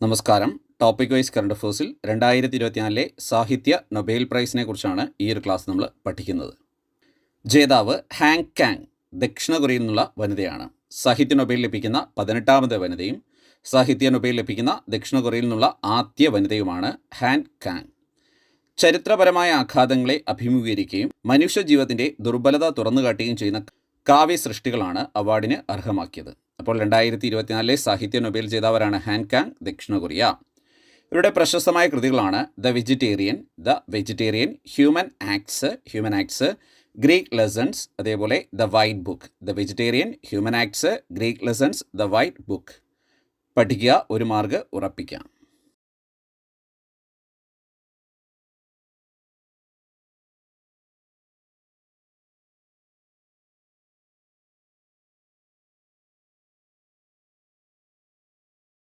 നമസ്കാരം. Topic wise current അഫേഴ്സിൽ രണ്ടായിരത്തി ഇരുപത്തിനാലിലെ സാഹിത്യ നൊബേൽ പ്രൈസിനെ കുറിച്ചാണ് ഈ ഒരു ക്ലാസ് നമ്മൾ പഠിക്കുന്നത്. ജേതാവ് ഹാങ് കാങ് ദക്ഷിണ കൊറിയയിൽ നിന്നുള്ള വനിതയാണ്. സാഹിത്യ നൊബേൽ ലഭിക്കുന്ന പതിനെട്ടാമത് വനിതയും സാഹിത്യ നൊബേൽ ലഭിക്കുന്ന ദക്ഷിണ കൊറിയയിൽ നിന്നുള്ള ആദ്യ വനിതയുമാണ് ഹാങ് കാങ്. ചരിത്രപരമായ ആഘാതങ്ങളെ അഭിമുഖീകരിക്കുകയും മനുഷ്യജീവിതത്തിന്റെ ദുർബലത തുറന്നുകാട്ടുകയും ചെയ്യുന്ന കാവ്യ സൃഷ്ടികളാണ് അവാർഡിന് അർഹമാക്കിയത്. അപ്പോൾ രണ്ടായിരത്തി ഇരുപത്തിനാലിലെ സാഹിത്യ നൊബേൽ ജേതാവരാണ് ഹാൻകാങ് ദക്ഷിണ കൊറിയ. ഇവരുടെ പ്രശസ്തമായ കൃതികളാണ് the vegetarian the vegetarian human acts human acts Greek lessons അതേപോലെ the white book. The vegetarian human acts Greek lessons the white book. പഠിക്കുക ഒരു മാർഗ് ഉറപ്പിക്കാം.